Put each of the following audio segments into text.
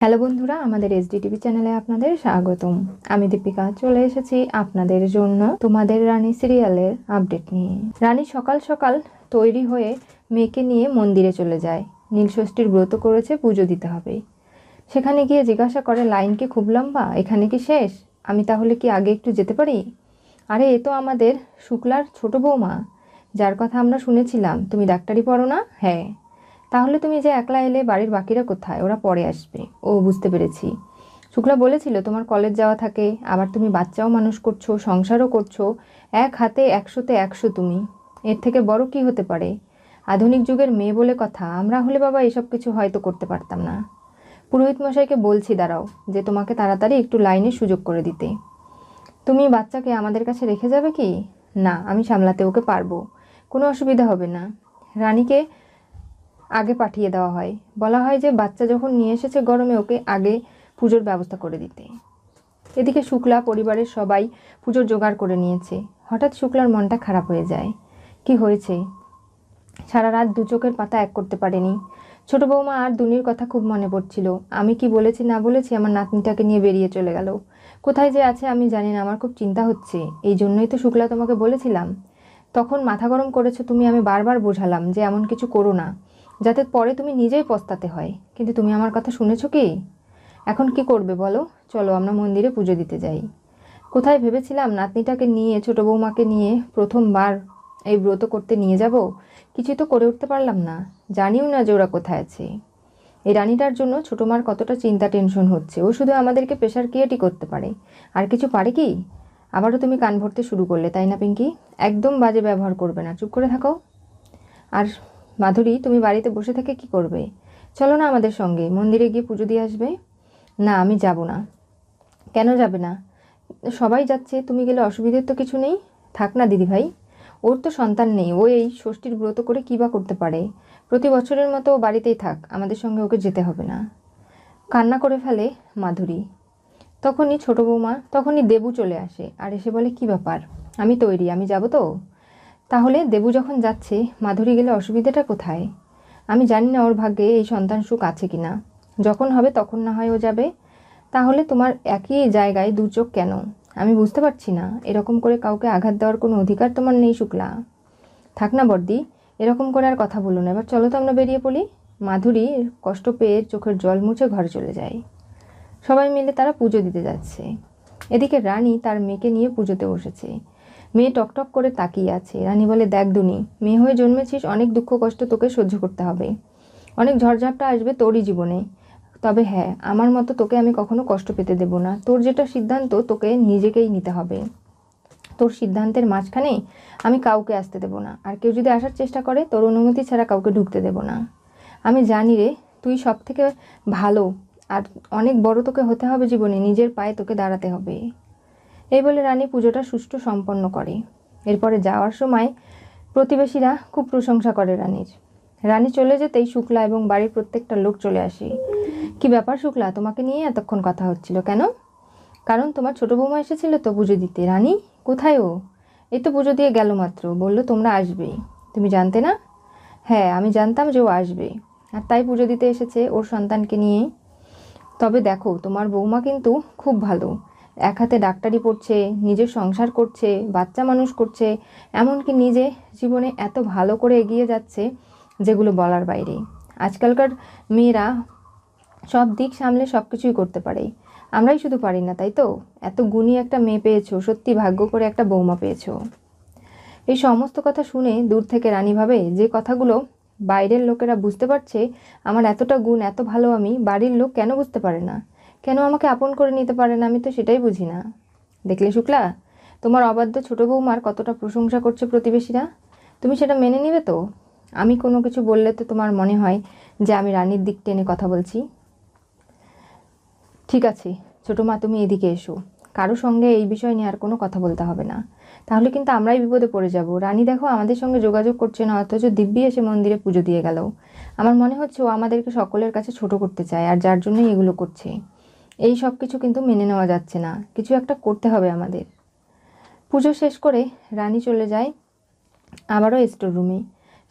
Hello বন্ধুরা, আমাদের SD TV চ্যানেলে আপনাদের স্বাগতম। আমি দীপিকা, চলে এসেছি আপনাদের জন্য তোমাদের রানী সিরিয়ালের আপডেট নিয়ে। রানী সকাল সকাল তৈরি হয়ে মেয়েকে নিয়ে মন্দিরে চলে যায়। নীলষষ্ঠীর ব্রত করেছে, পুজো দিতে হবে। সেখানে গিয়ে জিজ্ঞাসা করে, লাইন কি খুব লম্বা? এখানে কি শেষ? আমি তাহলে কি আগে একটু যেতে পারি? আরে, এ তো আমাদের শুক্লার ছোট বৌমা। যার কথা আমরা শুনেছিলাম। তুমি ডাক্তারি পড়ো না? হ্যাঁ। তাহলে তুমি যে একলা এলে বাড়ির বাকিরা কোথায়? ওরা পরে আসবে। ও, বুঝতে পেরেছি। শুক্লা বলেছিল, তোমার কলেজ যাওয়া থাকে, আবার তুমি বাচ্চাও মানুষ করছ, সংসারও করছ, এক হাতে একশোতে একশো তুমি। এর থেকে বড় কি হতে পারে? আধুনিক যুগের মেয়ে বলে কথা, আমরা হলে বাবা এসব কিছু হয়তো করতে পারতাম না। পুরোহিত মশাইকে বলছি, দাঁড়াও, যে তোমাকে তাড়াতাড়ি একটু লাইনে সুযোগ করে দিতে। তুমি বাচ্চাকে আমাদের কাছে রেখে যাবে কি? না, আমি সামলাতে ওকে পারব। কোনো অসুবিধা হবে না। রানীকে আগে পাঠিয়ে দেওয়া হয়। বলা হয় যে বাচ্চা যখন নিয়ে এসেছে গরমে ওকে আগে পুজোর ব্যবস্থা করে দিতে। এদিকে শুক্লা পরিবারের সবাই পুজোর জোগাড় করে নিয়েছে। হঠাৎ শুক্লার মনটা খারাপ হয়ে যায়। কি হয়েছে? সারা রাত দু চোখের পাতা এক করতে পারেনি। ছোট বৌমা আর দুনির কথা খুব মনে পড়ছিল। আমি কি বলেছি, না বলেছি আমার নাতনিটাকে নিয়ে বেরিয়ে চলে গেল। কোথায় যে আছে আমি জানি না, আমার খুব চিন্তা হচ্ছে। এই জন্যই তো শুক্লা তোমাকে বলেছিলাম। তখন মাথা গরম করেছ তুমি, আমি বারবার বোঝালাম যে এমন কিছু করো না। যাতে পরে তুমি নিজেই পস্তাতে হয়। কিন্তু তুমি আমার কথা শুনেছ কি? এখন কি করবে বলো? চলো আমরা মন্দিরে পুজো দিতে যাই। কোথায় ভেবেছিলাম নাতনিটাকে নিয়ে, ছোটো বৌমাকে নিয়ে প্রথমবার এই ব্রত করতে নিয়ে যাব? কিছু তো করে উঠতে পারলাম না। জানিও না যে ওরা কোথায় আছে। এই রানীটার জন্য ছোটো মার কতটা চিন্তা, টেনশন হচ্ছে। ও শুধু আমাদেরকে প্রেশার ক্রিয়েটই করতে পারে। আর কিছু পারে কি? আবারও তুমি কান ভরতে শুরু করলে, তাই না পিঙ্কি? একদম বাজে ব্যবহার করবে না। চুপ করে থাকো। আর মাধুরী, তুমি বাড়িতে বসে থেকে কি করবে? চলো না আমাদের সঙ্গে, মন্দিরে গিয়ে পুজো দিয়ে আসবে? না, আমি যাব না। কেন যাবে না? সবাই যাচ্ছে, তুমি গেলে অসুবিধের তো কিছু নেই। থাক না দিদি ভাই ওর তো সন্তান নেই, ও এই ষষ্ঠীর ব্রত করে কী বা করতে পারে? প্রতি বছরের মতো ও বাড়িতেই থাক, আমাদের সঙ্গে ওকে যেতে হবে না। কান্না করে ফেলে মাধুরী। তখনই ছোটো বৌমা, তখনই দেবু চলে আসে, আর এসে বলে, কি ব্যাপার? আমি তৈরি, আমি যাব তো? তাহলে দেবু যখন যাচ্ছে, মাধুরী গেলে অসুবিধাটা কোথায়? আমি জানি না ওর ভাগ্যে এই সন্তান সুখ আছে কি না যখন হবে তখন না হয় ও যাবে। তাহলে তোমার একই জায়গায় দু চোখ কেন? আমি বুঝতে পারছি না। এরকম করে কাউকে আঘাত দেওয়ার কোনো অধিকার তোমার নেই, শুক্লা। থাক না বর্দি, এরকম করে আর কথা বলো না। এবার চলো তো আমরা বেরিয়ে পড়ি। মাধুরী কষ্ট পেয়ে চোখের জল মুছে ঘরে চলে যায়। সবাই মিলে তারা পুজো দিতে যাচ্ছে। এদিকে রানী তার মেয়েকে নিয়ে পুজোতে বসেছে। মেয়ে টকটক করে তাকিয়ে আছে। রানী বলে, দেখ দুনি, মেয়ে হয়ে জন্মেছিস, অনেক দুঃখ কষ্ট তোকে সহ্য করতে হবে। অনেক ঝড়ঝাপটা আসবে তোরই জীবনে। তবে হ্যাঁ আমার মতো তোকে আমি কখনো কষ্ট পেতে দেব না। তোর যেটা সিদ্ধান্ত, তোকে নিজেকেই নিতে হবে। তোর সিদ্ধান্তের মাঝখানে আমি কাউকে আসতে দেব না। আর কেউ যদি আসার চেষ্টা করে, তোর অনুমতি ছাড়া কাউকে ঢুকতে দেব না। আমি জানি রে, তুই সব থেকে ভালো। আর অনেক বড় তোকে হতে হবে জীবনে, নিজের পায়ে তোকে দাঁড়াতে হবে। এই বলে রানী পুজোটা সুষ্ঠু সম্পন্ন করে। এরপরে যাওয়ার সময় প্রতিবেশীরা খুব প্রশংসা করে রানীর। রানী চলে যেতেই শুক্লা এবং বাড়ির প্রত্যেকটা লোক চলে আসে। কি ব্যাপার শুক্লা, তোমাকে নিয়ে এতক্ষণ কথা হচ্ছিল কেন? কারণ তোমার ছোট বৌমা এসেছিল তো পুজো দিতে। রানী, কোথায় ও? এই তো পুজো দিয়ে গেল মাত্র। বলল, তোমরা আসবে। তুমি জানতে না? হ্যাঁ আমি জানতাম যে ও আসবে। আর তাই পুজো দিতে এসেছে ওর সন্তানকে নিয়ে। তবে দেখো, তোমার বৌমা কিন্তু খুব ভালো। এক হাতে ডাক্তারি পড়ছে নিজের সংসার করছে, বাচ্চা মানুষ করছে, এমনকি নিজে জীবনে এত ভালো করে এগিয়ে যাচ্ছে যেগুলো বলার বাইরে। আজকালকার মেয়েরা সব দিক সামলে সব কিছুই করতে পারে। আমরাই শুধু পারি না, তাই তো? এত গুণী একটা মেয়ে পেয়েছ, সত্যি ভাগ্য করে একটা বৌমা পেয়েছ। এই সমস্ত কথা শুনে দূর থেকে রানী ভাবে, যে কথাগুলো বাইরের লোকেরা বুঝতে পারছে, আমার এতটা গুণ, এত ভালো আমি, বাড়ির লোক কেন বুঝতে পারে না? কেন আমাকে আপন করে নিতে পারে না? আমি তো সেটাই বুঝি না। দেখলে শুক্লা, তোমার অবাধ্য ছোটো বৌমার কতটা প্রশংসা করছে প্রতিবেশীরা? তুমি সেটা মেনে নিবে তো? আমি কোনো কিছু বললে তো তোমার মনে হয় যে আমি রানীর দিক টেনে কথা বলছি? ঠিক আছে, ছোটো মা, তুমি এদিকে এসো। কারও সঙ্গে এই বিষয় নিয়ে আর কোনো কথা বলতে হবে না। তাহলে কিন্তু আমরাই বিপদে পড়ে যাব। রানী দেখো আমাদের সঙ্গে যোগাযোগ করছে না, অথচ দিব্যি এসে মন্দিরে পুজো দিয়ে গেল। আমার মনে হচ্ছে ও আমাদেরকে সকলের কাছে ছোট করতে চায়, আর যার জন্যই এগুলো করছে। এই সব কিছু কিন্তু মেনে নেওয়া যাচ্ছে না। কিছু একটা করতে হবে আমাদের। পুজো শেষ করে রানী চলে যায় আবারও স্টোর রুমে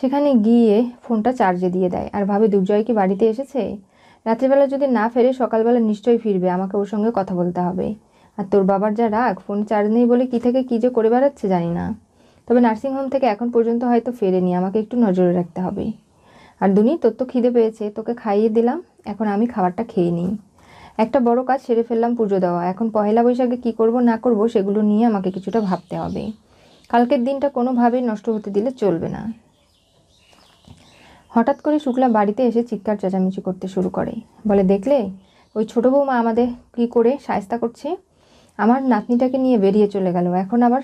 সেখানে গিয়ে ফোনটা চার্জে দিয়ে দেয়। আর ভাবে, দুর্জয় কি বাড়িতে এসেছে? রাত্রিবেলা যদি না ফেরে সকালবেলা নিশ্চয়ই ফিরবে। আমাকে ওর সঙ্গে কথা বলতে হবে। আর তোর বাবার যা রাগ ফোন চার্জ নেই বলে কী থেকে কী যে করে বেড়াচ্ছে জানি না। তবে নার্সিংহোম থেকে এখন পর্যন্ত হয়তো ফেরেনি। আমাকে একটু নজরে রাখতে হবে। আর দুনি, তোর তো খিদে পেয়েছে। তোকে খাইয়ে দিলাম। এখন আমি খাবারটা খেয়ে নিই। একটা বড় কাজ সেরে ফেললাম পুজো দেওয়া। এখন পহেলা বৈশাখে কী করব, না করব সেগুলো নিয়ে আমাকে কিছুটা ভাবতে হবে। কালকের দিনটা কোনোভাবেই নষ্ট হতে দিলে চলবে না। হঠাৎ করে শুক্লা বাড়িতে এসে চিৎকার চেঁচামেচি করতে শুরু করে। বলে, দেখলে? ওই ছোটো বৌমা আমাদের কী করে সায়স্তা করছে? আমার নাতনিটাকে নিয়ে বেরিয়ে চলে গেল। এখন আবার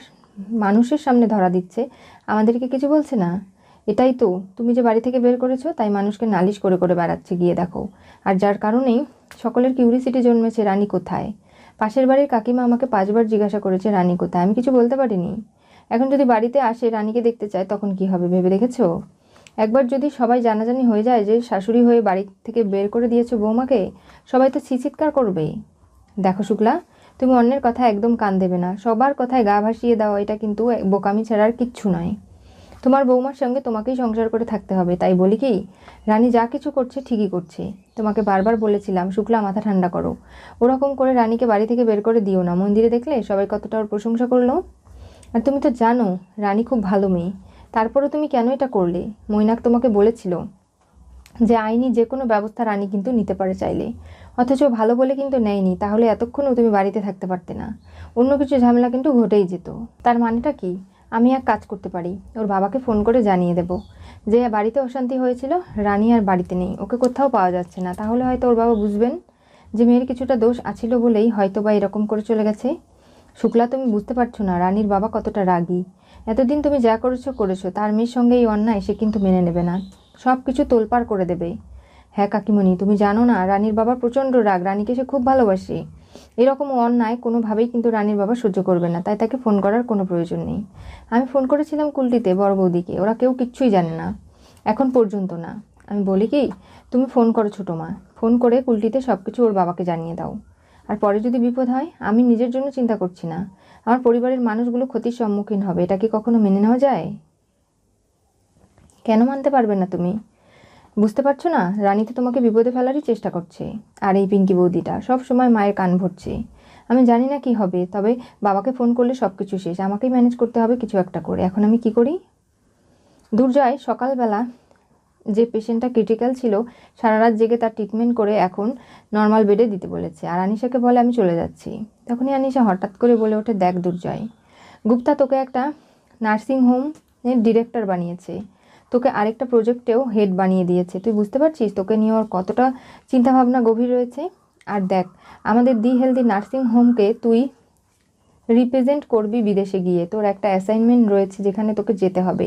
মানুষের সামনে ধরা দিচ্ছে। আমাদেরকে কিছু বলছে না? এটাই তো। তুমি যে বাড়ি থেকে বের করেছ, তাই মানুষকে নালিশ করে করে বেড়াচ্ছে, গিয়ে দেখো। আর যার কারণেই সকলের কিউরিসিটি জন্মেছে, রানী কোথায়? পাশের বাড়ির কাকিমা আমাকে পাঁচবার জিজ্ঞাসা করেছে, রানী কোথায়? আমি কিছু বলতে পারিনি। এখন যদি বাড়িতে আসে, রানীকে দেখতে চায়, তখন কি হবে, ভেবে দেখেছ? একবার যদি সবাই জানাজানি হয়ে যায় যে, শাশুড়ি হয়ে বাড়ি থেকে বের করে দিয়েছ বৌমাকে সবাই তো চিৎকার করবে। দেখো শুক্লা, তুমি অন্যের কথা একদম কান দেবে না। সবার কথায় গা ভাসিয়ে দেওয়া, এটা কিন্তু বোকামি ছাড়ার কিচ্ছু নয়। তোমার বৌমার সঙ্গে তোমাকেই সংসার করে থাকতে হবে, তাই বলি কি? রানী যা কিছু করছে ঠিকই করছে। তোমাকে বারবার বলেছিলাম, শুক্লা মাথা ঠান্ডা করো। ওরকম করে রানীকে বাড়ি থেকে বের করে দিও না। মন্দিরে দেখলে সবাই কতটা ওর প্রশংসা করল? আর তুমি তো জানো, রানী খুব ভালো মেয়ে। তারপরে তুমি কেন এটা করলে? মৈনাক তোমাকে বলেছিল যে আইনি যে কোনো ব্যবস্থা রানী কিন্তু নিতে পারে চাইলে। অথচ ভালো বলে কিন্তু নেয়নি, তাহলে এতক্ষণও তুমি বাড়িতে থাকতে পারতে না। অন্য কিছু ঝামেলা কিন্তু ঘটেই যেত। তার মানেটা কি? আমি এক কাজ করতে পারি। ওর বাবাকে ফোন করে জানিয়ে দেব যে, বাড়িতে অশান্তি হয়েছিল, রানী আর বাড়িতে নেই। ওকে কোথাও পাওয়া যাচ্ছে না। তাহলে হয়তো ওর বাবা বুঝবেন যে, মেয়ের কিছুটা দোষ আছিল বলেই হয়তো বা এরকম করে চলে গেছে। শুক্লা, তুমি বুঝতে পারছ না রানীর বাবা কতটা রাগী। এতদিন তুমি যা করেছ করেছ। তার মেয়ের সঙ্গে এই অন্যায় সে কিন্তু মেনে নেবে না। সব কিছু তোলপাড় করে দেবে। হ্যাঁ কাকিমণি, তুমি জানো না রানীর বাবার প্রচণ্ড রাগ। রানীকে সে খুব ভালোবাসে। এরকম অন্যায় কোনোভাবেই কিন্তু রানীর বাবা সহ্য করবে না, তাই তাকে ফোন করার কোনো প্রয়োজন নেই। আমি ফোন করেছিলাম কুলটিতে, বড় বৌদিকে, ওরা কেউ কিচ্ছুই জানে না, এখন পর্যন্ত না। আমি বলি কি, তুমি ফোন করো ছোটো মা ফোন করে কুলটিতে সব কিছু ওর বাবাকে জানিয়ে দাও। আর পরে যদি বিপদ হয়, আমি নিজের জন্য চিন্তা করছি না। আমার পরিবারের মানুষগুলো ক্ষতির সম্মুখীন হবে, এটা কি কখনো মেনে নেওয়া যায়? কেন মানতে পারবে না তুমি? বুঝতে পারছ না? রানী তো তোমাকে বিপদে ফেলারই চেষ্টা করছে। আর এই পিঙ্কি বৌদিটা সব সময় মায়ের কান ভরছে। আমি জানি না কি হবে, তবে বাবাকে ফোন করলে সব কিছু শেষ। আমাকেই ম্যানেজ করতে হবে কিছু একটা করে। এখন আমি কি করি? দুর্জয়, সকালবেলা যে পেশেন্টটা ক্রিটিক্যাল ছিল সারা রাত জেগে তার ট্রিটমেন্ট করে এখন নর্মাল বেডে দিতে বলেছে। আর আনিশাকে বলে, আমি চলে যাচ্ছি। তখনই আনিশা হঠাৎ করে বলে ওঠে, দেখ দুর্জয়, গুপ্তা তোকে একটা নার্সিং হোমের ডিরেক্টর বানিয়েছে। তোকে আরেকটা প্রজেক্টেও হেড বানিয়ে দিয়েছে। তুই বুঝতে পারছিস? তোকে নিয়ে ওর কতটা চিন্তাভাবনা গভীর রয়েছে? আর দেখ, আমাদের দি হেলদি নার্সিং হোমকে তুই রিপ্রেজেন্ট করবি বিদেশে গিয়ে। তোর একটা অ্যাসাইনমেন্ট রয়েছে যেখানে তোকে যেতে হবে।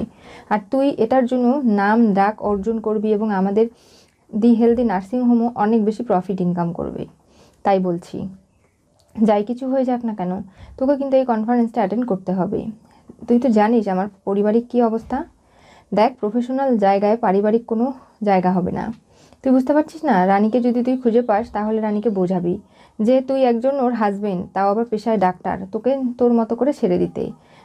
আর তুই এটার জন্য নাম, ডাক অর্জন করবি এবং আমাদের দি হেলদি নার্সিং হোমও অনেক বেশি প্রফিট ইনকাম করবে। তাই বলছি। যাই কিছু হয়ে যাক না কেন, তোকে কিন্তু এই কনফারেন্সটা অ্যাটেন্ড করতে হবে। তুই তো জানিস আমার পারিবারিক কী অবস্থা। দেখ প্রফেশনাল জায়গায় পারিবারিক কোনো জায়গা হবে না। তুই বুঝতে পারছিস না? রানীকে যদি তুই খুঁজে পাস, তাহলে রানীকে বোঝাবি যে তুই একজন ওর হাজবেন্ড তাও আবার পেশায় ডাক্তার, তোকে তোর মতো করে ছেড়ে দিতে।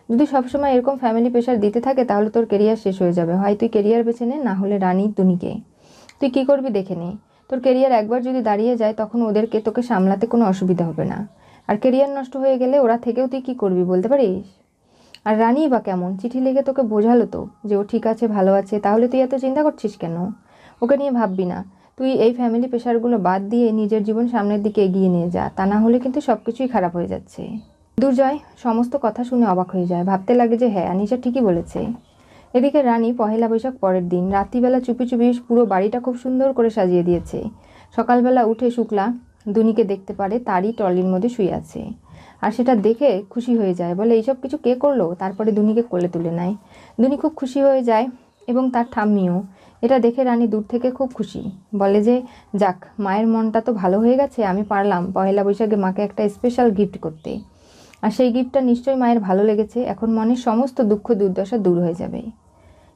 যদি সবসময় এরকম ফ্যামিলি প্রেশার দিতে থাকে, তাহলে তোর কেরিয়ার শেষ হয়ে যাবে। হয় তুই কেরিয়ার বেছে নে, না হলে রানী দুনিকে তুই কী করবি দেখে নে। তোর কেরিয়ার একবার যদি দাঁড়িয়ে যায়, তখন ওদেরকে তোকে সামলাতে কোনো অসুবিধা হবে না। আর কেরিয়ার নষ্ট হয়ে গেলে ওরা থেকেও তুই কী করবি, বলতে পারিস? আর রানী বা কেমন? চিঠি লিখে তোকে বোঝালো তো যে ও ঠিক আছে, ভালো আছে, তাহলে তুই এত চিন্তা করছিস কেন? ওকে নিয়ে ভাববি না। তুই এই ফ্যামিলি প্রেশারগুলো বাদ দিয়ে নিজের জীবন সামনের দিকে এগিয়ে নিয়ে যা, তা না হলে কিন্তু সব কিছুই খারাপ হয়ে যাচ্ছে। দুর্জয় সমস্ত কথা শুনে অবাক হয়ে যায়, ভাবতে লাগে যে হ্যাঁ আনিশা ঠিকই বলেছে। এদিকে রানী পহেলা বৈশাখ পরের দিন, রাত্রিবেলা চুপি চুপি পুরো বাড়িটা খুব সুন্দর করে সাজিয়ে দিয়েছে। সকালবেলা উঠে শুক্লা, দুনিকে দেখতে পারে, তারই ট্রলির মধ্যে শুয়ে আছে। আর সেটা দেখে খুশি হয়ে যায়। বলে, এইসব কিছু কে করল? তারপরে দুনিকে কোলে তুলে নেয়। দুনি খুব খুশি হয়ে যায় এবং তার ঠাম্মিও। এটা দেখে রানী দূর থেকে খুব খুশি। বলে যে, যাক, মায়ের মনটা তো ভালো হয়ে গেছে, আমি পারলাম পয়লা বৈশাখে মাকে একটা স্পেশাল গিফট করতে। আর সেই গিফটটা নিশ্চয়ই মায়ের ভালো লেগেছে। এখন মনের সমস্ত দুঃখ দুর্দশা দূর হয়ে যাবে।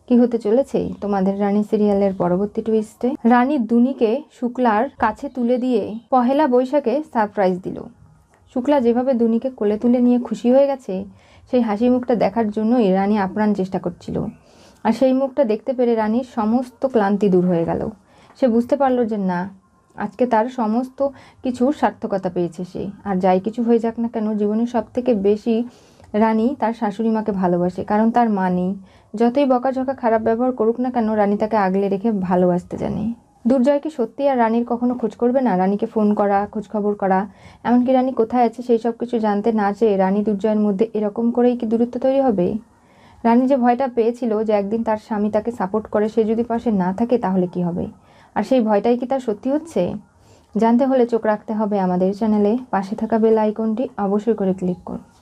কি হতে চলেছে তোমাদের রানী সিরিয়ালের পরবর্তী টুইস্টে রানী দুনিকে শুক্লার কাছে তুলে দিয়ে পহেলা বৈশাখে সারপ্রাইজ দিল। শুক্লা যেভাবে দুনিকে কোলে তুলে নিয়ে খুশি হয়ে গেছে, সেই হাসি মুখটা দেখার জন্যই রানী আপ্রাণ চেষ্টা করছিল। আর সেই মুখটা দেখতে পেরে রানীর সমস্ত ক্লান্তি দূর হয়ে গেল। সে বুঝতে পারল যে না, আজকে তার সমস্ত কিছু সার্থকতা পেয়েছে সে। আর যাই কিছু হয়ে যাক না কেন, জীবনের সব থেকে বেশি রানী তার শাশুড়ি মাকে ভালোবাসে, কারণ তার মা নেই। যতই বকাঝকা খারাপ ব্যবহার করুক না কেন, রানী তাকে আগলে রেখে ভালোবাসতে জানে। দুর্জয় কি সত্যি আর রানীর কখনো খোঁজ করবে না? রানীকে ফোন করা খোঁজ খবর করা। এমনকি রানী কোথায় আছে সেই সব কিছু জানতে না চেয়ে রানী দুর্জয়ের মধ্যে এরকম করেই কি দূরত্ব তৈরি হবে? রানী যে ভয়টা পেয়েছিল যে একদিন তার স্বামী তাকে সাপোর্ট করে সে যদি পাশে না থাকে তাহলে কি হবে? আর সেই ভয়টাই কি তার সত্যি হচ্ছে? জানতে হলে চোখ রাখতে হবে আমাদের চ্যানেলে। পাশে থাকা বেল আইকনটি অবশ্যই করে ক্লিক করুন।